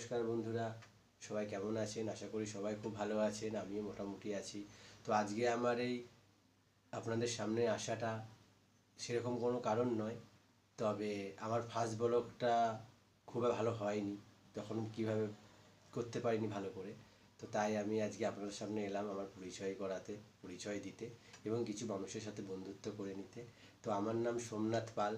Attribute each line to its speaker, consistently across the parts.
Speaker 1: নমস্কার বন্ধুরা, সবাই কেমন আছেন? আশা করি সবাই খুব ভালো আছেন, আমিও মোটামুটি আছি। তো আজকে আমার এই আপনাদের সামনে আসাটা সেরকম কোনো কারণ নয়, তবে আমার ফার্স্ট ব্লগটা খুব ভালো হয়নি, তখন কীভাবে করতে পারিনি ভালো করে। তো তাই আমি আজকে আপনাদের সামনে এলাম আমার পরিচয় করাতে, পরিচয় দিতে এবং কিছু মানুষের সাথে বন্ধুত্ব করে নিতে। তো আমার নাম সোমনাথ পাল,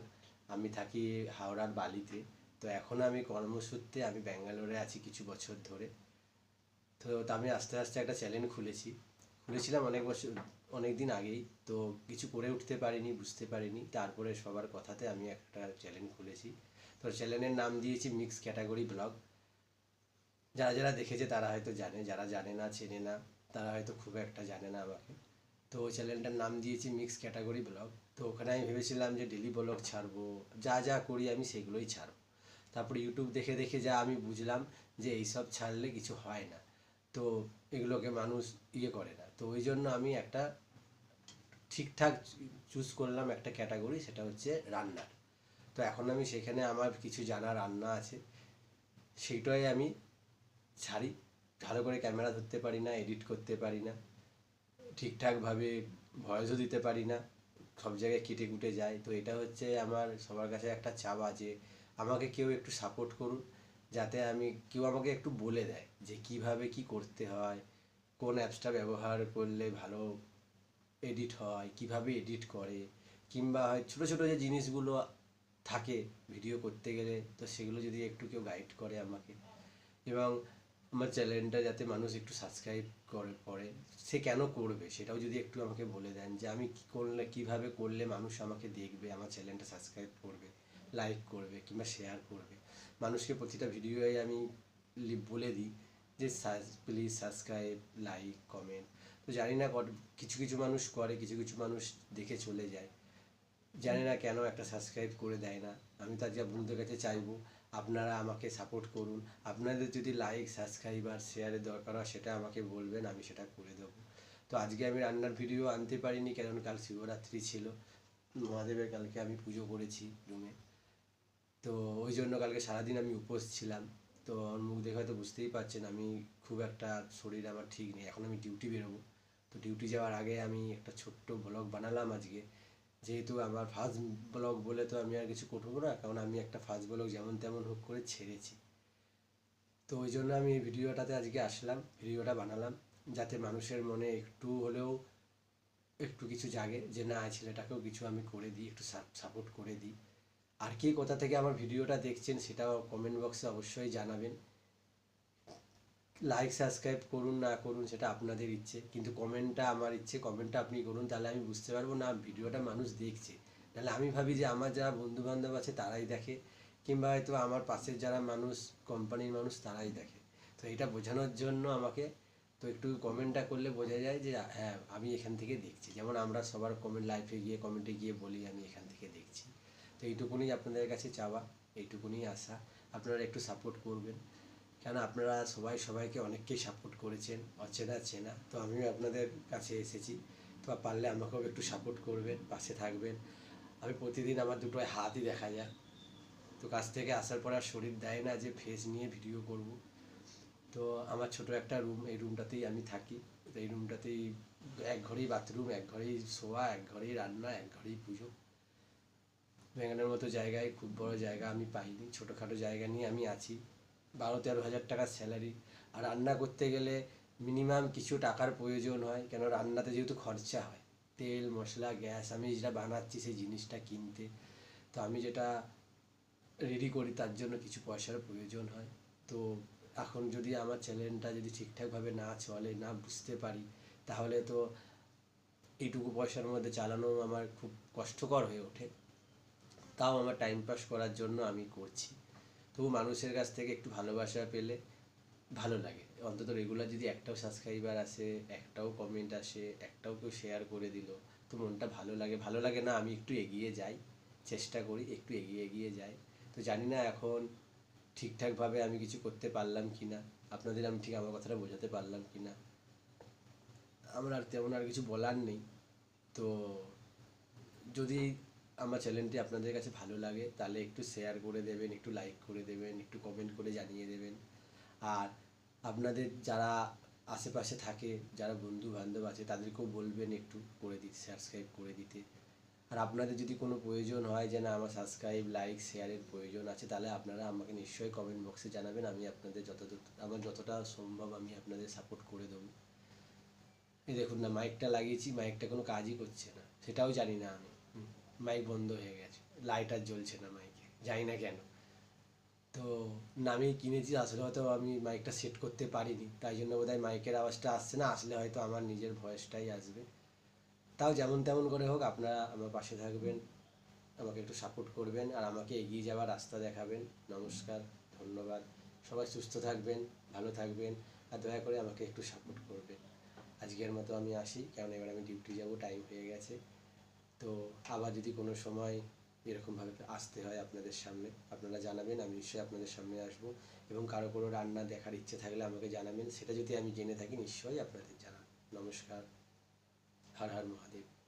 Speaker 1: আমি থাকি হাওড়ার বালিতে। তো এখন আমি কর্মসূত্রে আমি ব্যাঙ্গালোরে আছি কিছু বছর ধরে। তো আমি আস্তে আস্তে একটা চ্যানেল খুলেছি। খুলেছিলাম অনেক বছর, অনেক দিন আগেই। তো কিছু করে উঠতে পারিনি, বুঝতে পারিনি। তারপরে সবার কথাতে আমি একটা চ্যানেল খুলেছি। তো চ্যানেলের নাম দিয়েছি মিক্স ক্যাটাগরি ব্লগ যারা যারা দেখেছে তারা হয়তো জানে, যারা জানে না, চেনে না, তারা হয়তো খুব একটা জানে না আমাকে। তো চ্যানেলটার নাম দিয়েছি মিক্স ক্যাটাগরি ব্লগ তো ওখানে আমি ভেবেছিলাম যে ডেলি ব্লগ ছাড়বো, যা যা করি আমি সেগুলোই ছাড়বো। তারপরে ইউটিউব দেখে দেখে যা আমি বুঝলাম যে এইসব ছাড়লে কিছু হয় না। তো এগুলোকে মানুষ ইয়ে করে না। তো ওই জন্য আমি একটা ঠিকঠাক চুজ করলাম একটা ক্যাটাগরি, সেটা হচ্ছে রান্নার। তো এখন আমি সেখানে আমার কিছু জানা রান্না আছে, সেইটাই আমি ছাড়ি। ভালো করে ক্যামেরা ধরতে পারি না, এডিট করতে পারি না, ঠিকঠাকভাবে ভয়েসও দিতে পারি না, সব জায়গায় কেটে কুটে যায়। তো এটা হচ্ছে আমার, সবার কাছে একটা চাওয়া যে আমাকে কেউ একটু সাপোর্ট করুন যাতে আমি কেউ আমাকে একটু বলে দেয় যে কীভাবে কি করতে হয়, কোন অ্যাপসটা ব্যবহার করলে ভালো এডিট হয়, কীভাবে এডিট করে, কিংবা হয় ছোটো ছোটো যে জিনিসগুলো থাকে ভিডিও করতে গেলে, তো সেগুলো যদি একটু কেউ গাইড করে আমাকে, এবং আমার চ্যানেলটা যাতে মানুষ একটু সাবস্ক্রাইব করে করে, সে কেন করবে? সেটাও যদি একটু আমাকে বলে দেন যে আমি কী করলে, কীভাবে করলে মানুষ আমাকে দেখবে, আমার চ্যানেলটা সাবস্ক্রাইব করবে। লাইক করবে কিংবা শেয়ার করবে। মানুষকে প্রতিটা ভিডিওয়ে আমি বলে দিই যে প্লিজ সাবস্ক্রাইব লাইক কমেন্ট তো জানি না কিছু কিছু মানুষ করে, কিছু কিছু মানুষ দেখে চলে যায়। জানি না কেন একটা সাবস্ক্রাইব করে দেয় না। আমি তার যা বন্ধুদের কাছে চাইব, আপনারা আমাকে সাপোর্ট করুন। আপনাদের যদি লাইক সাবস্ক্রাইব আর শেয়ারের দরকার হয়, সেটা আমাকে বলবেন, আমি সেটা করে দেবো। তো আজকে আমি রান্নার ভিডিও আনতে পারিনি কারণ কাল শিবরাত্রি ছিল। মহাদেবের কালকে আমি পুজো করেছি রুমে। তো ওই জন্য কালকে সারাদিন আমি উপোস ছিলাম। তো আমার মুখ দেখে হয়তো বুঝতেই পারছেন, আমি খুব একটা শরীর আমার ঠিক নেই, এখন আমি ডিউটি বেরোবো। তো ডিউটি যাওয়ার আগে আমি একটা ছোট্ট ব্লগ বানালাম আজকে। যেহেতু আমার ফার্স্ট ব্লগ বলে তো আমি আর কিছু করব না, কারণ আমি একটা ফার্স্ট ব্লগ যেমন তেমন হোক করে ছেড়েছি। তো ওই জন্য আমি এই ভিডিওটাতে আজকে আসলাম, ভিডিওটা বানালাম, যাতে মানুষের মনে একটু হলেও একটু কিছু জাগে যে, না ছেলেটাকেও কিছু আমি করে দিই, একটু সাপোর্ট করে দিই। আর কে কোথা থেকে আমার ভিডিওটা দেখছেন সেটাও কমেন্ট বক্সে অবশ্যই জানাবেন। লাইক সাবস্ক্রাইব করুন, না করুন সেটা আপনাদের ইচ্ছে। কিন্তু কমেন্টটা আমার ইচ্ছে কমেন্টটা আপনি করুন, তাহলে আমি বুঝতে পারব, না ভিডিওটা মানুষ দেখছে। তাহলে আমি ভাবি যে আমার যারা বন্ধু বান্ধব আছে তারাই দেখে, কিংবা হয়তো আমার পাশের যারা মানুষ কোম্পানির মানুষ তারাই দেখে। তো এটা বোঝানোর জন্য আমাকে তো একটু কমেন্টটা করলে বোঝা যায় যে হ্যাঁ আমি এখান থেকে দেখছি। যেমন আমরা সবার কমেন্ট লাইফে গিয়ে কমেন্টে গিয়ে বলি, আমি এখান থেকে দেখছি। তো এইটুকুনি আপনাদের কাছে চাওয়া, এইটুকুনি আশা। আপনারা একটু সাপোর্ট করবেন। কেন আপনারা সবাই সবাইকে অনেককেই সাপোর্ট করেছেন, অচেনা চেনা। তো আমিও আপনাদের কাছে এসেছি। তো পারলে আমাকেও একটু সাপোর্ট করবেন, পাশে থাকবেন। আমি প্রতিদিন আমার দুটো হাতই দেখা যায়। তো কাছ থেকে আসার পর আর শরীর দেয় না যে ফেস নিয়ে ভিডিও করব। তো আমার ছোট একটা রুম এই রুমটাতেই আমি থাকি। তো এই রুমটাতেই এক ঘরেই বাথরুম এক ঘরেই শোয়া, এক ঘরেই রান্না, এক ঘরেই পুজো। ব্যাঙ্গালোর মতো জায়গায়, খুব বড় জায়গা আমি পাইনি, ছোটোখাটো জায়গা নিয়ে আমি আছি। বারো তেরো হাজার টাকার স্যালারি আর রান্না করতে গেলে মিনিমাম কিছু টাকার প্রয়োজন হয়, কেন রান্নাতে যেহেতু খরচা হয়। তেল, মশলা, গ্যাস, আমি যেটা বানাচ্ছি সেই জিনিসটা কিনতে। তো আমি যেটা রেডি করি তার জন্য কিছু পয়সার প্রয়োজন হয়। তো এখন যদি আমার চ্যানেলটা যদি ঠিকঠাকভাবে না চলে, না বুঝতে পারি, তাহলে তো এইটুকু পয়সার মধ্যে চালানো আমার খুব কষ্টকর হয়ে ওঠে। তাও আমার টাইম পাস করার জন্য আমি করছি। তবু মানুষের কাছ থেকে একটু ভালোবাসা পেলে ভালো লাগে। অন্তত রেগুলার যদি একটাও সাবস্ক্রাইবার আসে, একটাও কমেন্ট আসে, একটাও কেউ শেয়ার করে দিল, তো মনটা ভালো লাগে। ভালো লাগে না, আমি একটু এগিয়ে যাই, চেষ্টা করি একটু এগিয়ে এগিয়ে যাই। তো জানি না এখন ঠিকঠাকভাবে আমি কিছু করতে পারলাম কি না আপনাদের আমি ঠিক আমার কথাটা বোঝাতে পারলাম কি না আমার আর তেমন আর কিছু বলার নেই। তো যদি আমার চ্যানেলটি আপনাদের কাছে ভালো লাগে, তাহলে একটু শেয়ার করে দেবেন, একটু লাইক করে দেবেন, একটু কমেন্ট করে জানিয়ে দেবেন। আর আপনাদের যারা আশেপাশে থাকে, যারা বন্ধু বান্ধব আছে, তাদেরকেও বলবেন একটু করে দিতে সাবস্ক্রাইব করে দিতে। আর আপনাদের যদি কোনো প্রয়োজন হয় যে না, আমার সাবস্ক্রাইব লাইক শেয়ারের প্রয়োজন আছে, তাহলে আপনারা আমাকে নিশ্চয়ই কমেন্ট বক্সে জানাবেন, আমি আপনাদের যত আমার যতটা সম্ভব আমি আপনাদের সাপোর্ট করে দেবো। এই দেখুন না মাইকটা লাগিয়েছি মাইকটা কোনো কাজই করছে না, সেটাও জানি না আমি। মাইক বন্ধ হয়ে গেছে। লাইট আর জ্বলছে না মাইকে জানি না কেন। তো না আমি কিনেছি, আসলে হয়তো আমি মাইকটা সেট করতে পারিনি, তাই জন্য বোধহয় মাইকের আওয়াজটা আসছে না, আসলে হয়তো আমার নিজের ভয়েসটাই আসবে। তাও যেমন তেমন করে হোক, আপনারা আমার পাশে থাকবেন, আমাকে একটু সাপোর্ট করবেন, আর আমাকে এগিয়ে যাওয়ার রাস্তা দেখাবেন। নমস্কার, ধন্যবাদ। সবাই সুস্থ থাকবেন, ভালো থাকবেন, আর দয়া করে আমাকে একটু সাপোর্ট করবেন। আজকের মতো আমি আসি, কারণ এবার আমি ডিউটি যাব টাইম হয়ে গেছে। তো আবার যদি কোনো সময় এরকমভাবে আসতে হয় আপনাদের সামনে, আপনারা জানাবেন, আমি নিশ্চয়ই আপনাদের সামনে আসব। এবং কারও কোনো রান্না দেখার ইচ্ছে থাকলে আমাকে জানাবেন। সেটা যদি আমি জেনে থাকি, নিশ্চয়ই আপনাদের জানাব। নমস্কার। হর হর মহাদেব।